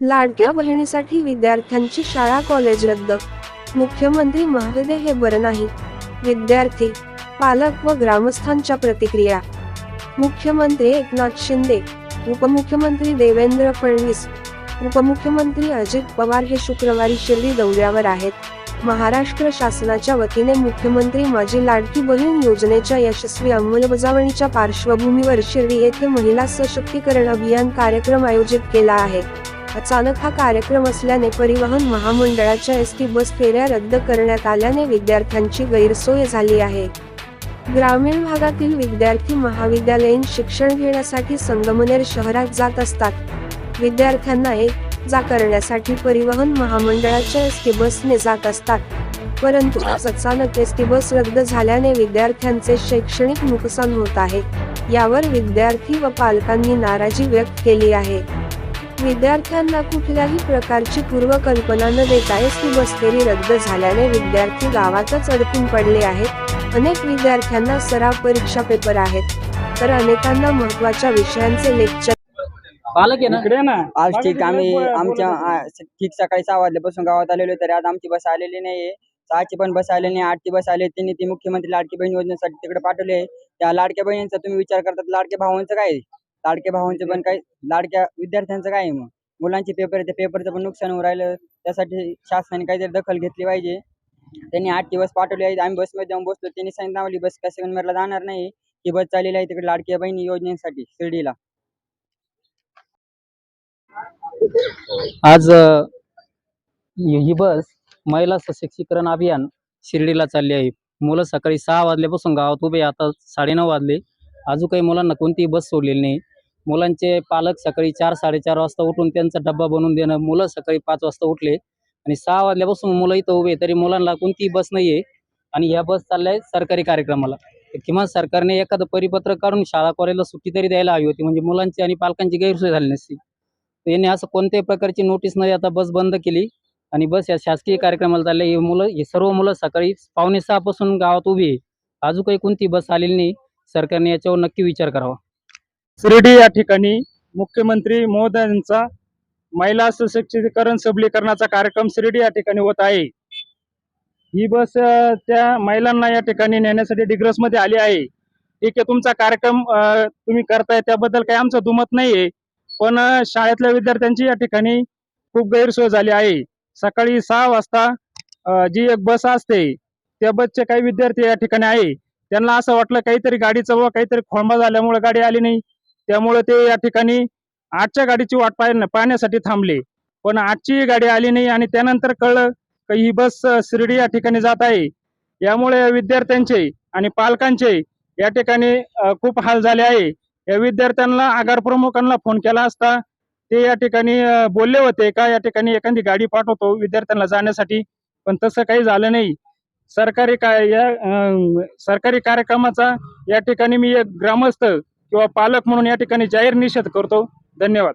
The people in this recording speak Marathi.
लाडक्या बहिणीसाठी विद्यार्थ्यांची शाळा कॉलेज रद्द. मुख्यमंत्री महाविदे हे बरं नाही विद्यार्थी पालक व ग्रामस्थांच्या प्रतिक्रिया. मुख्यमंत्री एकनाथ शिंदे उपमुख्यमंत्री देवेंद्र फडणवीस उपमुख्यमंत्री अजित पवार हे शुक्रवारी शिर्डी दौऱ्यावर आहेत. महाराष्ट्र शासनाच्या वतीने मुख्यमंत्री माझी लाडकी बहीण योजनेच्या यशस्वी अंमलबजावणीच्या पार्श्वभूमीवर शिर्डी येथे महिला सशक्तीकरण अभियान कार्यक्रम आयोजित केला आहे. अचानक हा कार्यक्रम असल्याने परिवहन महामंडळाच्या एस टी बस फेऱ्या रद्द करण्यात आल्याने विद्यार्थ्यांची गैरसोय झाली आहे. ग्रामीण भागातील विद्यार्थी महाविद्यालयीन शिक्षण घेण्यासाठी संगमनेर शहरात जात असतात. विद्यार्थ्यांना एक जा करण्यासाठी परिवहन महामंडळाच्या एस टी बसने जात असतात. परंतु अचानक एस टी बस रद्द झाल्याने विद्यार्थ्यांचे शैक्षणिक नुकसान होत आहे. यावर विद्यार्थी व पालकांनी नाराजी व्यक्त केली आहे. विद्यार्थ्यांना कुठल्याही प्रकारची पूर्वकल्पना न देता एस टी बस फेरी रद्द झाल्याने विद्यार्थी गावातच अडकून पडले आहेत. अनेक विद्यार्थ्यांना सराव परीक्षा पेपर आहेत. तर अनेकांना महत्त्वाच्या विषयांचे लेक्चर पालक आहे ना? इकडे ना आज ठीक आम्ही आमच्या आ, ठीक सकाळी सहा वाजल्यापासून गावात आलेलो तरी आज आमची बस आलेली नाहीये. सहाची पण बस आलेली नाही. आठची बस आली. त्यांनी ती मुख्यमंत्री लाडकी बहीण योजनेसाठी तिकडे पाठवले आहे. त्या लाडक्या बहिणींचा तुम्ही विचार करतात. लाडक्या भावांचं काय आहे? लाडक्या भावांचं पण काय लाडक्या विद्यार्थ्यांचं काय आहे मग? मुलांचे पेपर त्या पेपरचं पण नुकसान होऊन राहिलं. त्यासाठी शासनाने काहीतरी दखल घेतली पाहिजे. त्यांनी आठ दिवस पाठवले आहेत. आम्ही बसमध्ये जाऊन बसलो. त्यांनी सांगितलं आम्हाला बस काय सेकंदला जाणार नाही. ही बस चाललेली आहे तिकडे लाडक्या बहिणी योजनेसाठी शिर्डीला. आज अ, ही ही बस महिला सशक्तीकरण अभियान शिर्डीला चालली आहे. मुलं सकाळी सहा वाजल्यापासून गावात उभे आहे. आता साडेनऊ वाजले. अजून काही मुलांना कोणतीही बस सोडलेली नाही. मुलांचे पालक सकाळी चार साडेचार वाजता उठून त्यांचा डब्बा बनवून देणं मुलं सकाळी पाच वाजता उठले आणि सहा वाजल्यापासून मुलं इथं उभे तरी मुलांना कोणतीही बस नाही आहे आणि ह्या बस चालल्या आहेत सरकारी कार्यक्रमाला. किमान सरकारने एखादं परिपत्र काढून शाळा कॉलेजला सुट्टी तरी द्यायला हवी होती म्हणजे मुलांची आणि पालकांची गैरसोय झाली नसती. यांनी असं कोणत्याही प्रकारची नोटीस न आता बस बंद केली आणि बस या शासकीय कार्यक्रमाला चालले हे मुलं ही सर्व मुलं सकाळी पावणे सहा पासून गावात उभी आहे अजून काही कोणती बस आलेली नाही. सरकारने याच्यावर नक्की विचार करावा. शिर्डी या ठिकाणी मुख्यमंत्री महोदयांचा महिला सशक्तीकरण सबलीकरणाचा कार्यक्रम शिर्डी या ठिकाणी होत आहे. ही बस त्या महिलांना या ठिकाणी नेण्यासाठी डिग्रसमध्ये आली आहे. ठीक आहे तुमचा कार्यक्रम तुम्ही करताय त्याबद्दल काही आमचं दुमत नाहीये. पण शाळेतल्या विद्यार्थ्यांची या ठिकाणी खूप गैरसोय झाली आहे. सकाळी सहा वाजता जी एक बस असते त्या बसचे काही विद्यार्थी या ठिकाणी आहे. त्यांना असं वाटलं काहीतरी गाडीचा व काहीतरी खोंबा झाल्यामुळे गाडी आली नाही. त्यामुळे ते या ठिकाणी आजच्या गाडीची वाट पाह पाहण्यासाठी थांबले. पण आजची गाडी आली नाही आणि त्यानंतर कळलं की ही बस शिर्डी या ठिकाणी जात आहे. यामुळे विद्यार्थ्यांचे आणि पालकांचे या ठिकाणी खूप हाल झाले आहे. या विद्यार्थ्यांना आगार प्रमुखांना फोन केला असता ते या ठिकाणी बोलले होते का या ठिकाणी एखादी गाडी पाठवतो विद्यार्थ्यांना जाण्यासाठी. पण तसं काही झालं नाही. सरकारी काय या अं, सरकारी कार्यक्रमाचा या ठिकाणी मी एक ग्रामस्थ किंवा पालक म्हणून या ठिकाणी जाहीर निषेध करतो. धन्यवाद.